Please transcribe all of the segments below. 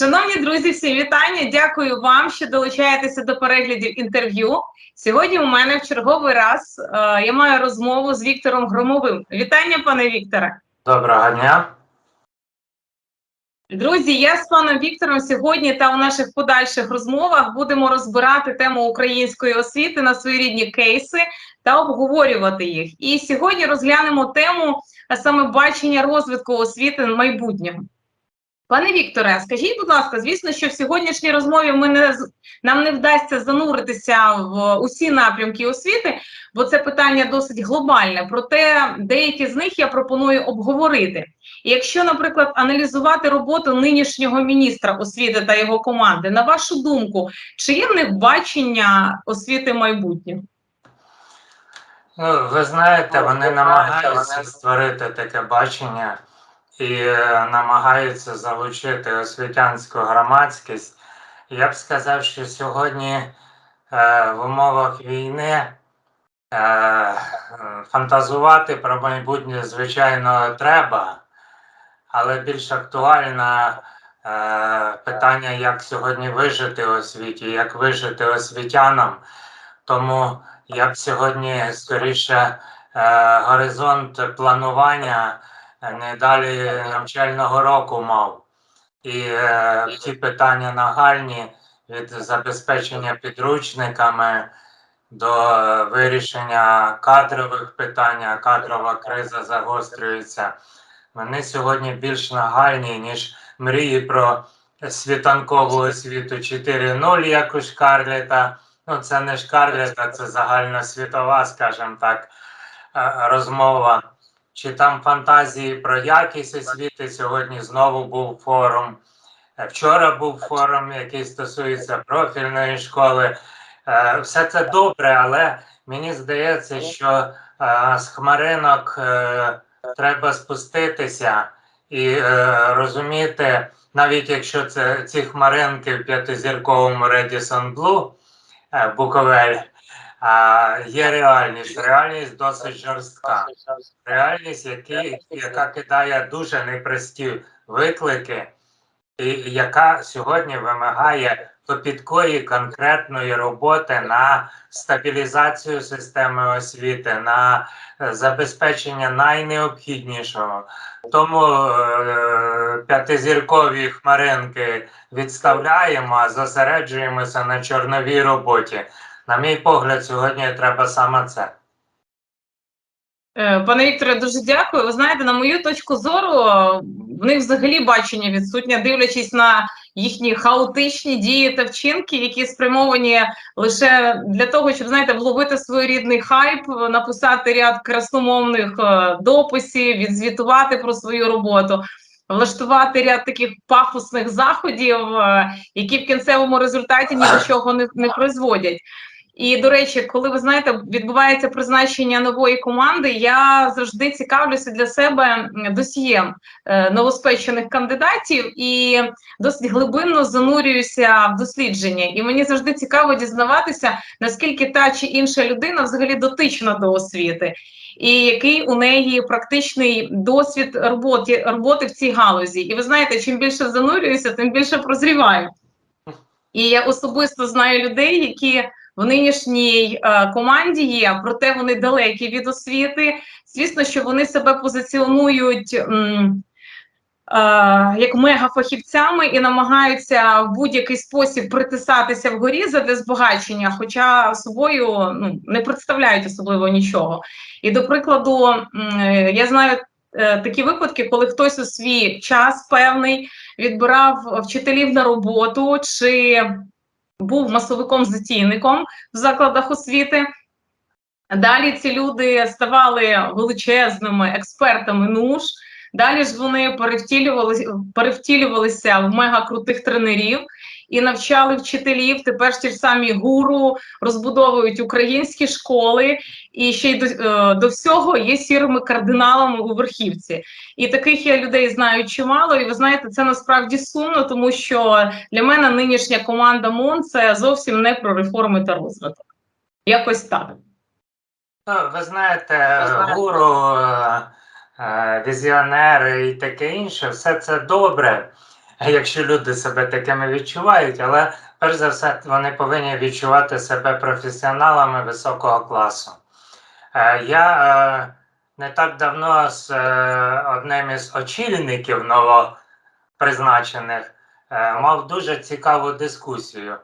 Шановні друзі, всім вітання. Дякую вам, що долучаєтеся до переглядів інтерв'ю. Сьогодні у мене в черговий раз е, я маю розмову з Віктором Громовим. Вітання, пане Вікторе. Доброго дня. Друзі, я з паном Віктором сьогодні та у наших подальших розмовах будемо розбирати тему української освіти на своєрідні кейси та обговорювати їх. І сьогодні розглянемо тему саме бачення розвитку освіти майбутнього. Пане Вікторе, скажіть, будь ласка, звісно, що в сьогоднішній розмові ми не нам не вдасться зануритися в усі напрямки освіти, бо це питання досить глобальне. Проте деякі з них я пропоную обговорити. І якщо, наприклад, аналізувати роботу нинішнього міністра освіти та його команди, на вашу думку, чи є в них бачення освіти майбутнього? Ну, ви знаєте, вони намагаються створити таке бачення і е, намагаються залучити освітянську громадськість. Я б сказав, що сьогодні е, в умовах війни е, фантазувати про майбутнє, звичайно, треба, але більш актуальне питання, як сьогодні вижити у освіті, як вижити освітянам. Тому я б сьогодні скоріше горизонт планування не далі навчального року мав. І е, ті питання нагальні від забезпечення підручниками до вирішення кадрових питань, кадрова криза загострюється. Вони сьогодні більш нагальні, ніж мрії про світанкову освіту 4.0, як у Шкарлета. Ну, це не Шкарлета, це загальносвітова, скажімо так, е, розмова. Чи там фантазії про якість освіти? Сьогодні знову був форум. Е, Вчора був форум, який стосується профільної школи. Е, Все це добре, але мені здається, що е, з хмаринок треба спуститися і розуміти, навіть якщо це ці хмаринки в п'ятизірковому Blue, е, Буковель, є реальність. Реальність досить жорстка. Реальність, які, яка кидає дуже непрості виклики, і яка сьогодні вимагає копіткої конкретної роботи на стабілізацію системи освіти, на е, забезпечення найнеобхіднішого. Тому е, п'ятизіркові хмаринки відставляємо, а зосереджуємося на чорновій роботі. На мій погляд, сьогодні треба саме це. Е, Пане Вікторе, дуже дякую. Ви знаєте, на мою точку зору, в них взагалі бачення відсутнє, дивлячись на їхні хаотичні дії та вчинки, які спрямовані лише для того, щоб знаєте, вловити своєрідний хайп, написати ряд красномовних е, дописів, відзвітувати про свою роботу. Влаштувати ряд таких пафосних заходів, е, які в кінцевому результаті ні до чого не, не призводять. І до речі, коли ви знаєте, відбувається призначення нової команди, я завжди цікавлюся для себе м, досьєм е, новоспечених кандидатів і досить глибинно занурююся в дослідження. І мені завжди цікаво дізнаватися, наскільки та чи інша людина взагалі дотична до освіти, і який у неї практичний досвід роботи, роботи в цій галузі. І ви знаєте, чим більше занурююся, тим більше прозріваю. І я особисто знаю людей, які в нинішній е, команді є, проте вони далекі від освіти. Звісно, що вони себе позиціонують м, е, як мегафахівцями і намагаються в будь-який спосіб притисатися вгорі задля збагачення, хоча собою ну, не представляють особливо нічого. І до прикладу, я знаю е, такі випадки, коли хтось у свій час певний відбирав вчителів на роботу чи був масовиком-затійником в закладах освіти. Далі ці люди ставали величезними експертами нуж. Далі ж вони перевтілювалися, перевтілювалися в мегакрутих тренерів і навчали вчителів. Тепер ж ті ж самі гуру розбудовують українські школи, і ще й до, е, до всього є сірими кардиналами у верхівці. І таких я людей знаю чимало. І ви знаєте, це насправді сумно, тому що для мене нинішня команда МОН це зовсім не про реформи та розвиток. Якось так. Ну, ви знаєте, знаєте. гуру, е, е, візіонери і таке інше, все це добре. Якщо люди себе такими відчувають, але перш за все вони повинні відчувати себе професіоналами високого класу. Е, Я е, не так давно з е, одним із очільників новопризначених мав дуже цікаву дискусію.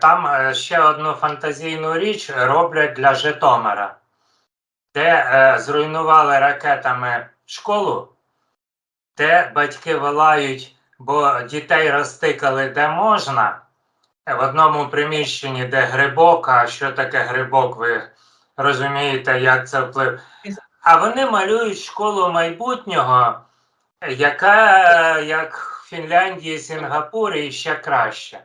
Там ще одну фантазійну річ роблять для Житомира, де зруйнували ракетами школу, де батьки волають, бо дітей розтикали де можна. В одному приміщенні, де грибок, а що таке грибок, ви розумієте, як це вплив. А вони малюють школу майбутнього, яка як в Фінляндії, Сінгапурі і ще краще.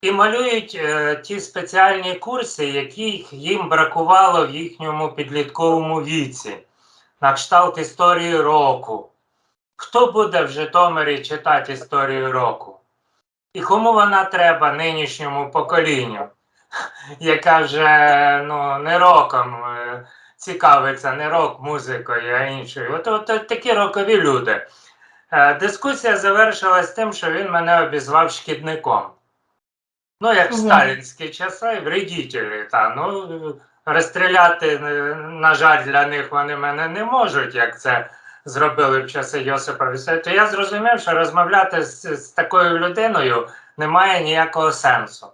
І малюють е, ті спеціальні курси, яких їм бракувало в їхньому підлітковому віці, на кшталт історії року. Хто буде в Житомирі читати історію року? І кому вона треба нинішньому поколінню, яка вже ну, не роком е, цікавиться, не рок-музикою, а іншою. От, от, от такі рокові люди. Е, Дискусія завершилась тим, що він мене обізвав шкідником. Ну, як в сталінські часи, вредителі. Та, ну, розстріляти, е, на жаль, для них вони мене не можуть, як це зробили в часи Йосипа Вісаріонова. То я зрозумів, що розмовляти з, з такою людиною немає ніякого сенсу.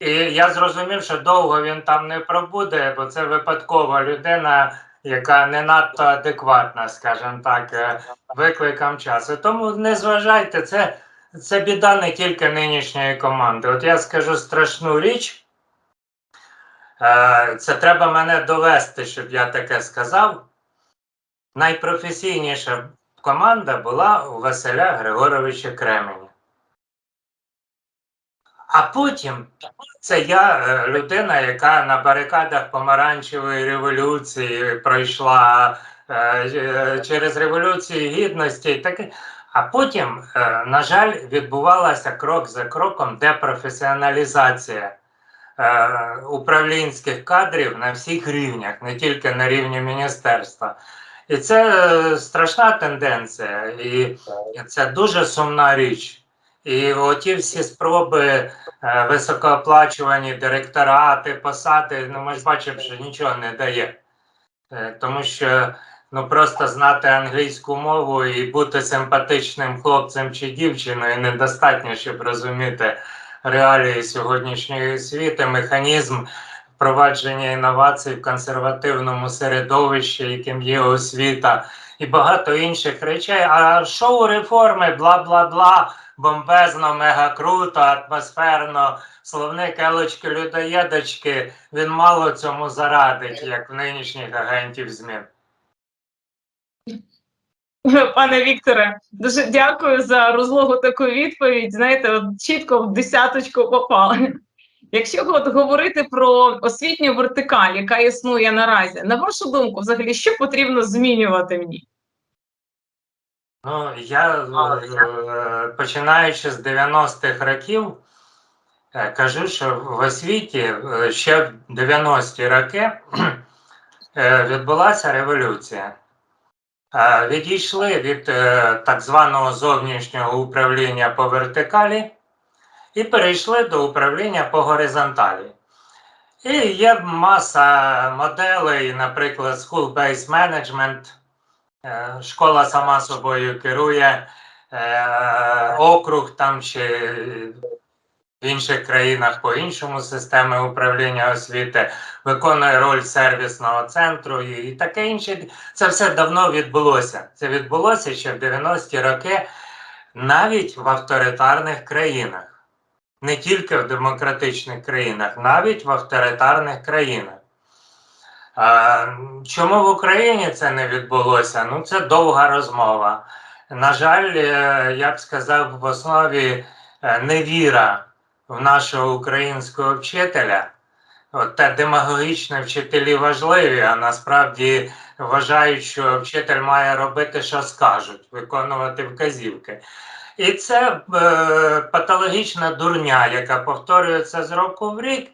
І я зрозумів, що довго він там не пробуде, бо це випадкова людина, яка не надто адекватна, скажімо так, е, викликам часу. Тому не зважайте, це, це біда не тільки нинішньої команди. От я скажу страшну річ. Е, Це треба мене довести, щоб я таке сказав. Найпрофесійніша команда була у Василя Григоровича Кременя. А потім це я, е, людина, яка на барикадах помаранчевої революції пройшла е, е, через революцію гідності. і таке. А потім, на жаль, відбувалася крок за кроком депрофесіоналізація управлінських кадрів на всіх рівнях, не тільки на рівні міністерства. І це е, страшна тенденція, і це дуже сумна річ. І оті всі спроби е, високооплачувані директорати, посади, ну ми ж бачимо, що нічого не дає. Е, Тому що ну просто знати англійську мову і бути симпатичним хлопцем чи дівчиною недостатньо, щоб розуміти реалії сьогоднішньої світу, механізм впровадження інновацій в консервативному середовищі, яким є освіта, і багато інших речей. А шоу реформи, бла бла бла, бомбезно, мега круто, атмосферно, словник елочки людоєдочки, він мало цьому зарадить, як в нинішніх агентів змін. Пане Вікторе, дуже дякую за розлогу таку відповідь. Знаєте, от чітко в десяточку попали. Якщо от говорити про освітню вертикаль, яка існує наразі, на вашу думку, взагалі, що потрібно змінювати в ній? Ну, я е, починаючи з 90-х років, е, кажу, що в освіті е, ще в 90-ті роки відбулася революція. Відійшли від так званого зовнішнього управління по вертикалі і перейшли до управління по горизонталі. І є маса моделей, наприклад, School-Based Management. Е, Школа сама собою керує, е, округ там чи в інших країнах по іншому системі управління освіти виконує роль сервісного центру і таке інше. Це все давно відбулося. Це відбулося ще в 90-ті роки навіть в авторитарних країнах. Не тільки в демократичних країнах, навіть в авторитарних країнах. Чому в Україні це не відбулося? Ну, це довга розмова. На жаль, е, я б сказав, в основі е, невіра в нашого українського вчителя. От те демагогічне вчителі важливі, а насправді вважають, що вчитель має робити, що скажуть, виконувати вказівки. І це е, патологічна дурня, яка повторюється з року в рік.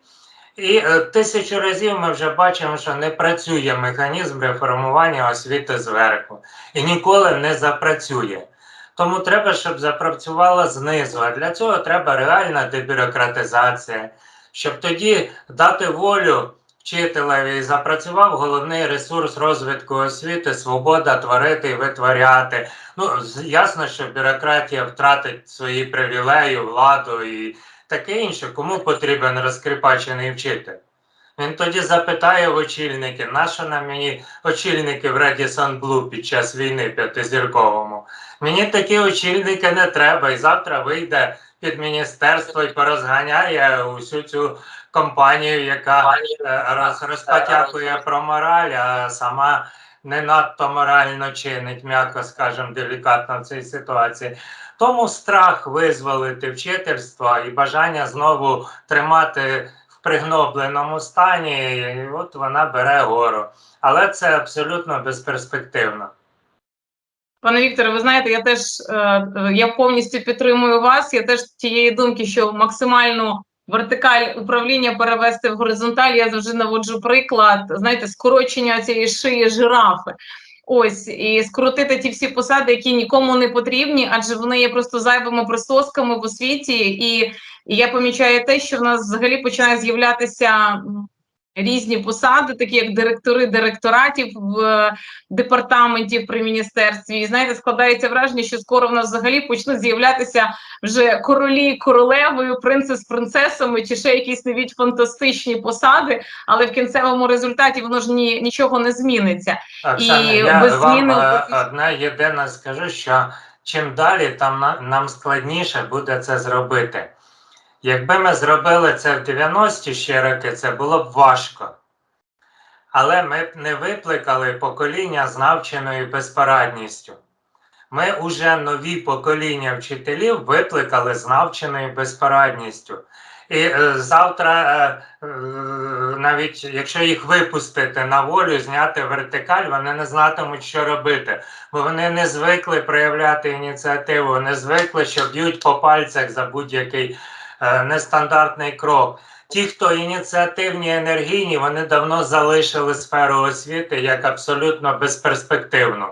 І е, тисячу разів ми вже бачимо, що не працює механізм реформування освіти зверху і ніколи не запрацює. Тому треба, щоб запрацювала знизу. А для цього треба реальна дебюрократизація, щоб тоді дати волю вчителеві запрацював головний ресурс розвитку освіти, свобода творити і витворяти. Ну, ясно, що бюрократія втратить свої привілеї, владу і таке інше. Кому потрібен розкріпачений вчитель? Він тоді запитає в очільники, нащо нам мені очільники в Радісон Блу під час війни п'ятизірковому? Мені такі очільники не треба. І завтра вийде під міністерство і порозганяє усю цю компанію, яка е, роз, розпотякує про мораль, а сама не надто морально чинить, м'яко скажемо, делікатно в цій ситуації. Тому страх визволити вчительство і бажання знову тримати в пригнобленому стані, і от вона бере гору. Але це абсолютно безперспективно. Пане Вікторе, ви знаєте, я теж е, я повністю підтримую вас. Я теж тієї думки, що максимальну вертикаль управління перевести в горизонталь. Я завжди наводжу приклад, знаєте, скорочення цієї шиї жирафи. Ось і скоротити ті всі посади, які нікому не потрібні, адже вони є просто зайвими присосками в освіті. І, і я помічаю те, що в нас взагалі починає з'являтися різні посади, такі як директори директоратів в е, департаментів при міністерстві. І знаєте, складається враження, що скоро в нас взагалі почнуть з'являтися вже королі королевою, принцес принцесами, чи ще якісь навіть фантастичні посади, але в кінцевому результаті воно ж ні, нічого не зміниться. Оксана, І я без вам зміни е, офісу- одне єдине скажу, що чим далі, там на- нам складніше буде це зробити. Якби ми зробили це в 90-ті ще роки, це було б важко. Але ми б не викликали покоління з навченою безпорадністю. Ми уже нові покоління вчителів викликали з навченою безпорадністю. І е, завтра, е, е, навіть якщо їх випустити на волю, зняти вертикаль, вони не знатимуть, що робити. Бо вони не звикли проявляти ініціативу, не звикли, що б'ють по пальцях за будь-який нестандартний крок. Ті, хто ініціативні, енергійні, вони давно залишили сферу освіти як абсолютно безперспективну.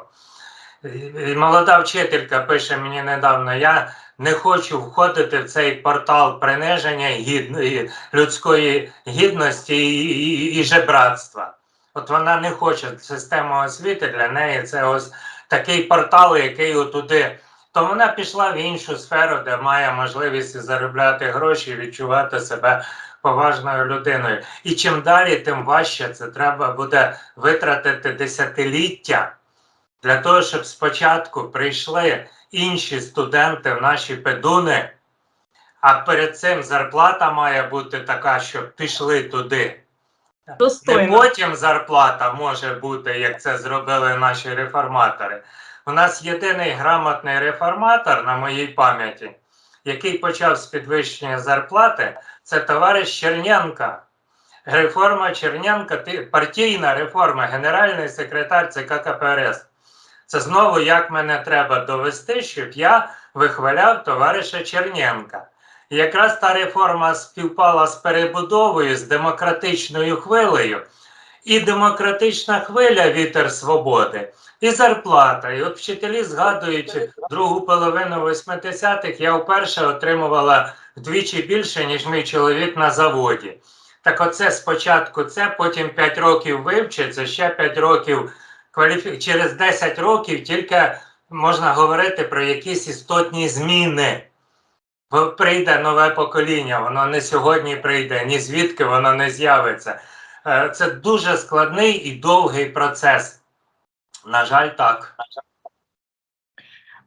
І- і Молода вчителька пише мені недавно: я не хочу входити в цей портал приниження гідної людської гідності і, і, і жебратства. От вона не хоче систему освіти для неї. Це ось такий портал, який отуди. То вона пішла в іншу сферу, де має можливість заробляти гроші, і відчувати себе поважною людиною. І чим далі, тим важче це треба буде витратити десятиліття для того, щоб спочатку прийшли інші студенти в наші педуни, а перед цим зарплата має бути така, щоб пішли туди. Достойно. потім зарплата може бути, як це зробили наші реформатори. У нас єдиний грамотний реформатор на моїй пам'яті, який почав з підвищення зарплати, це товариш Черненка. Реформа Черненка, партійна реформа, генеральний секретар ЦК КПРС. Це знову як мене треба довести, щоб я вихваляв товариша Черненка. І якраз та реформа співпала з перебудовою, з демократичною хвилею. І демократична хвиля вітер свободи, і зарплата. І от вчителі згадують другу половину 80-х, я вперше отримувала вдвічі більше, ніж мій чоловік на заводі. Так оце спочатку це, потім 5 років вивчиться, ще 5 років кваліфі... через 10 років тільки можна говорити про якісь істотні зміни. Бо прийде нове покоління, воно не сьогодні прийде, ні звідки воно не з'явиться. Е, Це дуже складний і довгий процес. На жаль, так.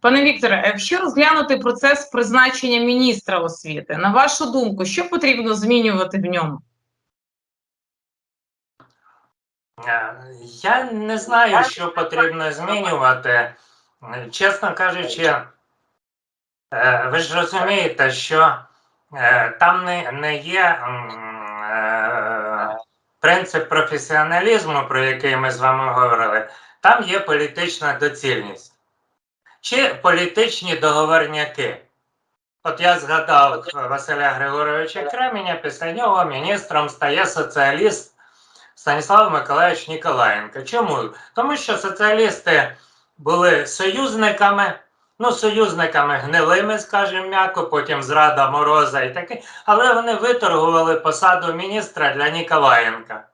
Пане Вікторе, якщо розглянути процес призначення міністра освіти, на вашу думку, що потрібно змінювати в ньому? Е, Я не знаю, що потрібно змінювати. Чесно кажучи, е, ви ж розумієте, що е, там не, не є принцип професіоналізму, про який ми з вами говорили, там є політична доцільність. Чи політичні договорняки. От я згадав Василя Григоровича Кременя, після нього міністром стає соціаліст Станіслав Миколаївич Ніколаєнко. Чому? Тому що соціалісти були союзниками ну, союзниками гнилими, скажімо м'яко, потім зрада Мороза і таке, але вони виторгували посаду міністра для Ніколаєнка.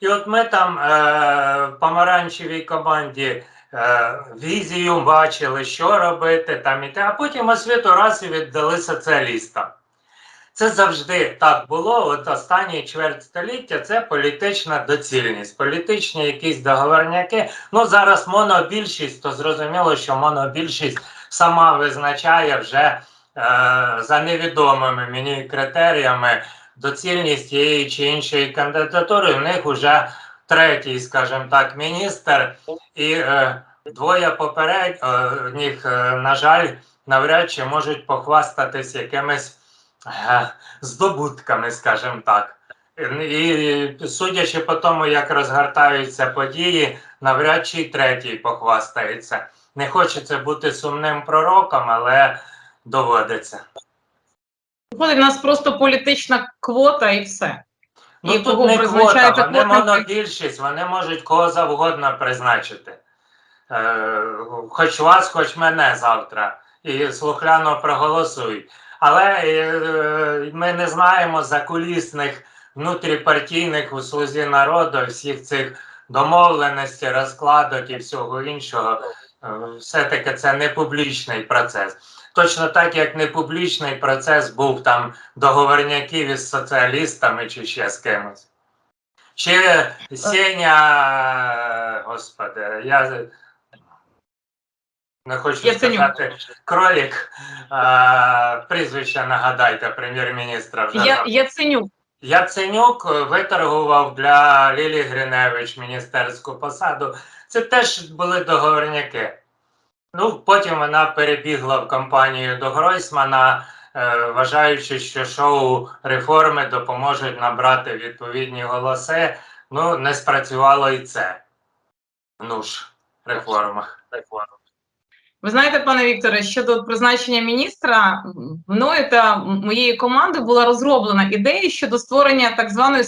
І от ми там е, помаранчевій команді е, візію бачили, що робити там і те, а потім освіту раз і віддали соціалістам. Це завжди так було. От останні чверть століття це політична доцільність, політичні якісь договорняки. Ну зараз монобільшість, то зрозуміло, що монобільшість сама визначає вже е, за невідомими мені критеріями доцільність тієї чи іншої кандидатури. В них вже третій, скажімо так, міністр, і е, двоє попередніх, е, на жаль, навряд чи можуть похвастатись якимись е, здобутками, скажімо так. І судячи по тому, як розгортаються події, навряд чи третій похвастається. Не хочеться бути сумним пророком, але доводиться. Виходить, у нас просто політична квота і все. Ну І тут не квота, вони монобільшість, вони можуть кого завгодно призначити. Е, хоч вас, хоч мене завтра. І слухляно проголосують. Але е, ми не знаємо закулісних внутріпартійних у слузі народу, всіх цих домовленостей, розкладок і всього іншого. Е, Все-таки це не публічний процес. Точно так, як не публічний процес був там договорняків із соціалістами чи ще з кимось. Чи Сеня, господи, я не хочу Яценюк. сказати кролік, а, прізвище нагадайте прем'єр-міністра вже. Я, забув. Яценюк. Яценюк виторгував для Лілі Гриневич міністерську посаду. Це теж були договорняки. Ну, потім вона перебігла в компанію до Гройсмана, е, вважаючи, що шоу реформи допоможуть набрати відповідні голоси. Ну, не спрацювало і це. Ну ж, реформа. Ви знаєте, пане Вікторе, щодо призначення міністра, мною та моєю командою була розроблена ідея щодо створення так званої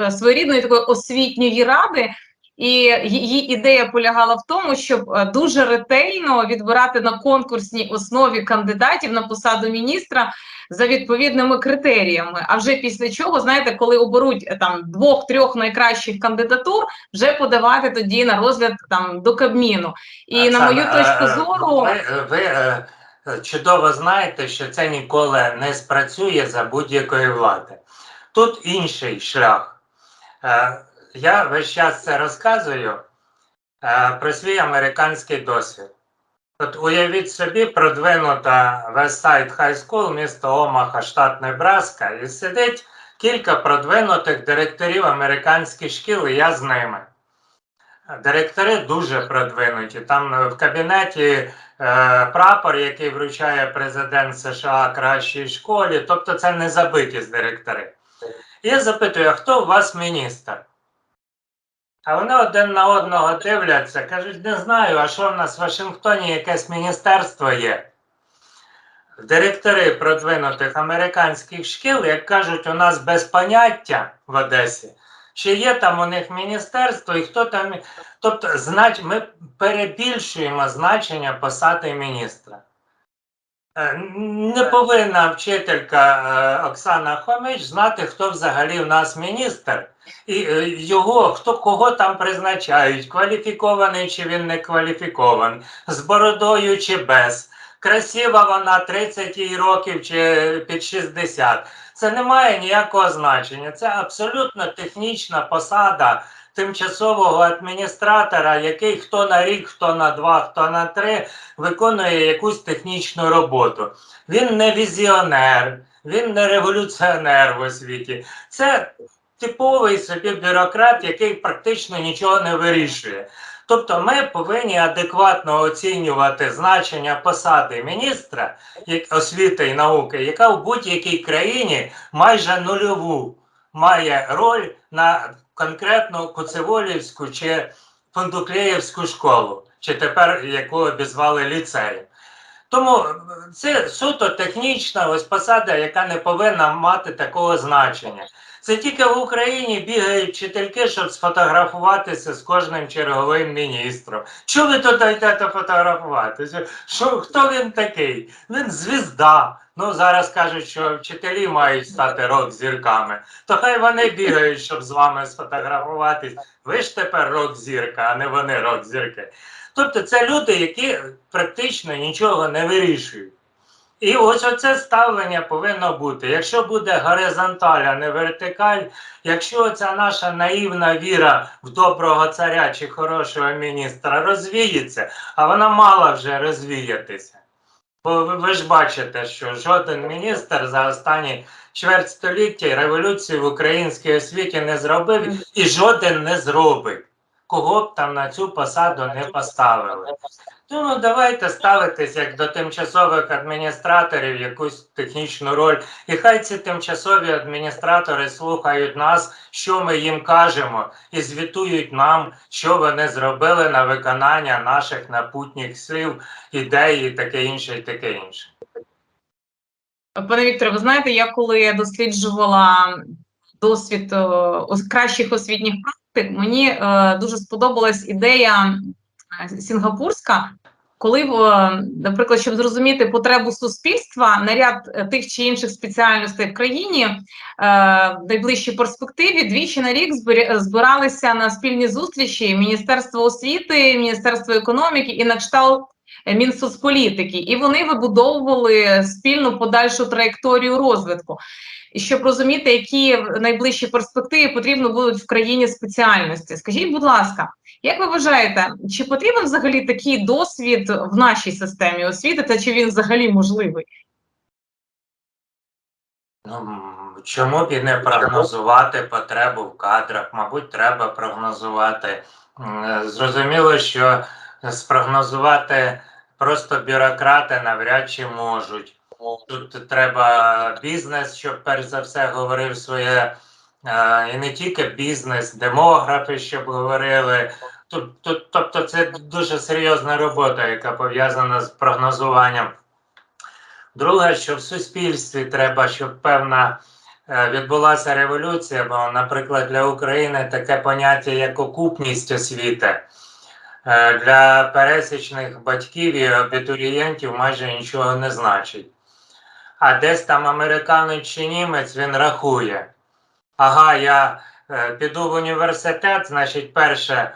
е, своєрідної такої освітньої ради. І її ідея полягала в тому, щоб е, дуже ретельно відбирати на конкурсній основі кандидатів на посаду міністра за відповідними критеріями. А вже після чого, знаєте, коли оберуть е, там двох-трьох найкращих кандидатур, вже подавати тоді на розгляд там до Кабміну. І на мою точку е, зору. Ви, ви чудово знаєте, що це ніколи не спрацює за будь-якої влади. Тут інший шлях. Я весь час це розказую е, про свій американський досвід. От уявіть собі, продвинута Westside High School, місто Омаха, штат Небраска, і сидить кілька продвинутих директорів американських шкіл, і я з ними. Директори дуже продвинуті. Там е, в кабінеті е, прапор, який вручає президент США кращій школі, тобто це не забиті з директори. Я запитую, а хто у вас міністр? А вони один на одного дивляться, кажуть, не знаю, а що в нас в Вашингтоні якесь міністерство є. Директори продвинутих американських шкіл, як кажуть, у нас без поняття в Одесі, чи є там у них міністерство і хто там. Тобто, знач... ми перебільшуємо значення посади міністра. Е, Не повинна вчителька е, Оксана Хомич знати, хто взагалі в нас міністр, і е, його, хто кого там призначають, кваліфікований чи він не кваліфікований, з бородою чи без. Красива вона 30 їй років чи під 60. Це не має ніякого значення. Це абсолютно технічна посада тимчасового адміністратора, який хто на рік, хто на два, хто на три виконує якусь технічну роботу. Він не візіонер, він не революціонер в освіті. Це типовий собі бюрократ, який практично нічого не вирішує. Тобто ми повинні адекватно оцінювати значення посади міністра освіти і науки, яка в будь-якій країні майже нульову має роль на конкретну Коцеволівську чи Фондуклеївську школу, чи тепер яку обізвали ліцеєм. Тому це суто технічна ось посада, яка не повинна мати такого значення. Це тільки в Україні бігають вчительки, щоб сфотографуватися з кожним черговим міністром. Чого ви тут йдете фотографуватися? Що, хто він такий? Він звізда. Ну, зараз кажуть, що вчителі мають стати рок-зірками. То хай вони бігають, щоб з вами сфотографуватись. Ви ж тепер рок-зірка, а не вони рок-зірки. Тобто це люди, які практично нічого не вирішують. І ось оце ставлення повинно бути. Якщо буде горизонталь, а не вертикаль, якщо ця наша наївна віра в доброго царя чи хорошого міністра розвіється, а вона мала вже розвіятися. Бо ви, ви ж бачите, що жоден міністр за останні чверть століття революції в українській освіті не зробив і жоден не зробить. Кого б там на цю посаду не поставили. Тому давайте ставитись як до тимчасових адміністраторів якусь технічну роль. І хай ці тимчасові адміністратори слухають нас, що ми їм кажемо, і звітують нам, що вони зробили на виконання наших напутніх сил, ідей і таке інше, і таке інше. Пане Вікторе, ви знаєте, я коли досліджувала досвід е, ос- кращих освітніх практик, мені е, дуже сподобалась ідея е, сінгапурська, коли, е, наприклад, щоб зрозуміти потребу суспільства на ряд е, тих чи інших спеціальностей в країні, е, в найближчій перспективі двічі на рік збиря- збиралися на спільні зустрічі Міністерство освіти, Міністерство економіки і на кшталт е, Мінсоцполітики, і вони вибудовували спільну подальшу траєкторію розвитку. І щоб розуміти, які в найближчі перспективи потрібно будуть в країні спеціальності. Скажіть, будь ласка, як ви вважаєте, чи потрібен взагалі такий досвід в нашій системі освіти, та чи він взагалі можливий? Ну, чому б і не прогнозувати потребу в кадрах? Мабуть, треба прогнозувати. Зрозуміло, що спрогнозувати просто бюрократи навряд чи можуть. Тут треба бізнес, щоб перш за все говорив своє, і не тільки бізнес, демографи, щоб говорили. Тобто це дуже серйозна робота, яка пов'язана з прогнозуванням. Друге, що в суспільстві треба, щоб певна е, відбулася революція, бо, наприклад, для України таке поняття, як окупність освіти. е, Для пересічних батьків і абітурієнтів майже нічого не значить. А десь там американець чи німець він рахує. Ага, я е, піду в університет, значить, перше, е,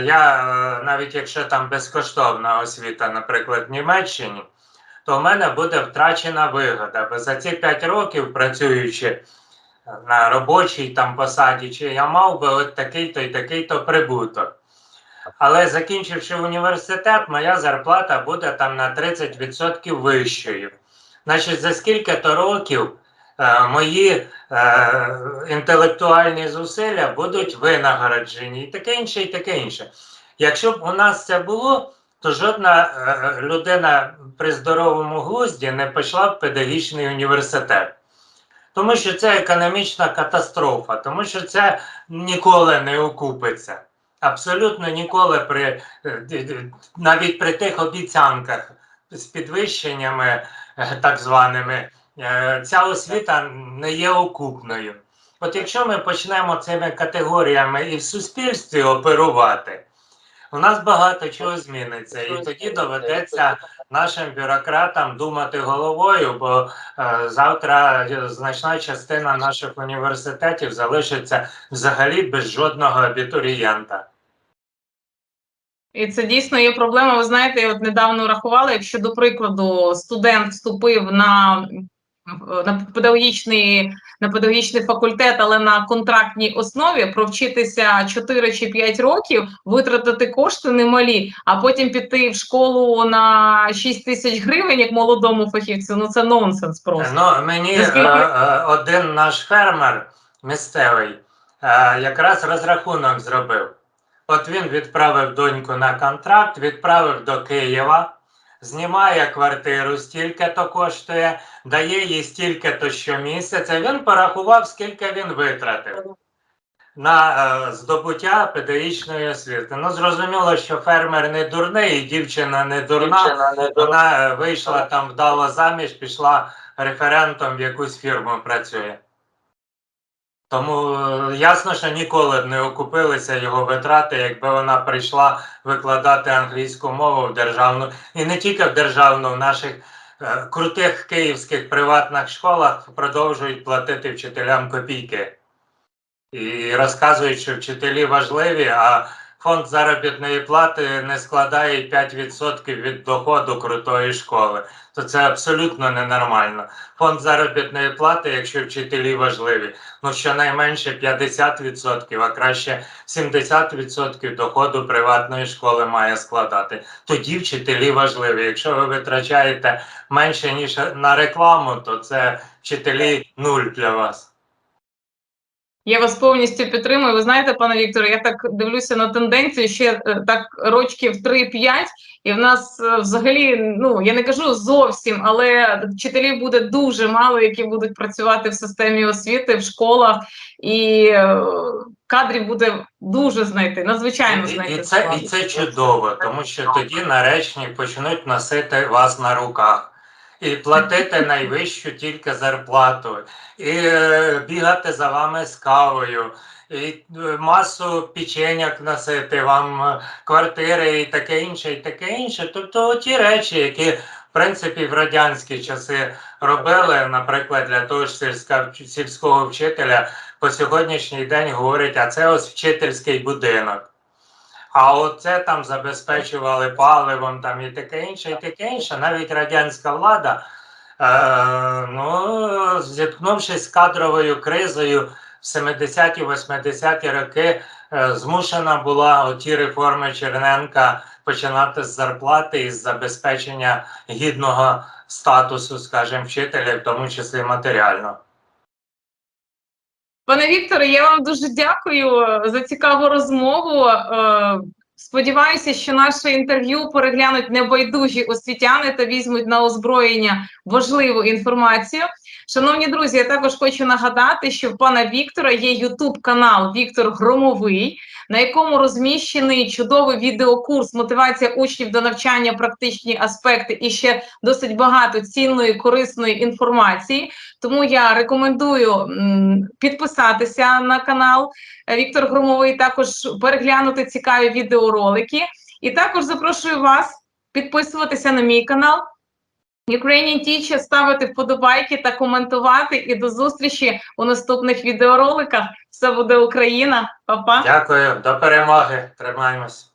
я е, навіть якщо там безкоштовна освіта, наприклад, в Німеччині, то в мене буде втрачена вигода. Бо за ці 5 років, працюючи на робочій там посаді, чи я мав би от такий-то і такий-то прибуток. Але закінчивши університет, моя зарплата буде там на 30% вищою. Значить, за скільки-то років е, мої е, інтелектуальні зусилля будуть винагороджені, і таке інше, і таке інше. Якщо б у нас це було, то жодна е, людина при здоровому глузді не пішла в педагогічний університет. Тому що це економічна катастрофа, тому що це ніколи не окупиться. Абсолютно ніколи при е, навіть при тих обіцянках з підвищеннями, е, так званими, е, ця освіта не є окупною. От якщо ми почнемо цими категоріями і в суспільстві оперувати, у нас багато чого зміниться, і тоді доведеться нашим бюрократам думати головою, бо е, завтра значна частина наших університетів залишиться взагалі без жодного абітурієнта. І це дійсно є проблема. Ви знаєте, от недавно рахувала, якщо, до прикладу, студент вступив на, на педагогічний на педагогічний факультет, але на контрактній основі провчитися 4 чи 5 років, витратити кошти немалі, а потім піти в школу на 6 тисяч гривень як молодому фахівцю. Ну це нонсенс просто. Ну, мені е, Наскільки- е, один наш фермер місцевий е, якраз розрахунок зробив. От він відправив доньку на контракт, відправив до Києва, знімає квартиру, стільки-то коштує, дає їй стільки-то щомісяця. Він порахував, скільки він витратив на е, здобуття педагогічної освіти. Ну, зрозуміло, що фермер не дурний, і дівчина не дурна. Вона е, вийшла там вдало заміж, пішла референтом в якусь фірму працює. Тому е, ясно, що ніколи б не окупилися його витрати, якби вона прийшла викладати англійську мову в державну і не тільки в державну, в наших е, крутих київських приватних школах продовжують платити вчителям копійки. І розказують, що вчителі важливі, а фонд заробітної плати не складає 5% від доходу крутої школи. То це абсолютно ненормально. Фонд заробітної плати, якщо вчителі важливі, ну щонайменше 50%, а краще 70% доходу приватної школи має складати. Тоді вчителі важливі. Якщо ви витрачаєте менше ніж на рекламу, то це вчителі нуль для вас. Я вас повністю підтримую. Ви знаєте, пане Вікторе, я так дивлюся на тенденцію ще е, так рочків 3-5, і в нас е, взагалі, ну я не кажу зовсім, але вчителів буде дуже мало, які будуть працювати в системі освіти, в школах, і е, кадрів буде дуже знайти, надзвичайно знайти. і, це, і це чудово, тому що тоді наречні почнуть носити вас на руках. І платити найвищу тільки зарплату, і е, бігати за вами з кавою, і е, масу печеньок носити вам, е, квартири і таке інше, і таке інше. Тобто ті речі, які в принципі в радянські часи робили, наприклад, для того ж сільська, сільського вчителя по сьогоднішній день говорять, а це ось вчительський будинок. А оце там забезпечували паливом там і таке інше, і таке інше. Навіть радянська влада, е, ну, зіткнувшись з кадровою кризою в 70-ті, 80-ті роки, е, змушена була оті реформи Черненка починати з зарплати і з забезпечення гідного статусу, скажімо, вчителя, в тому числі матеріально. Пане Вікторе, я вам дуже дякую е, за цікаву розмову. Е, Сподіваюся, що наше інтерв'ю переглянуть небайдужі освітяни та візьмуть на озброєння важливу інформацію. Шановні друзі, я також хочу нагадати, що в пана Віктора є Ютуб канал Віктор Громовий, на якому розміщений чудовий відеокурс Мотивація учнів до навчання, практичні аспекти і ще досить багато цінної корисної інформації. Тому я рекомендую підписатися на канал е, Віктор Громовий, також переглянути цікаві відеоролики. І також запрошую вас підписуватися на мій канал. Ukrainian Teacher, ставити вподобайки та коментувати. І до зустрічі у наступних відеороликах. Все буде Україна. Па-па. Дякую, до перемоги. Тримаємось.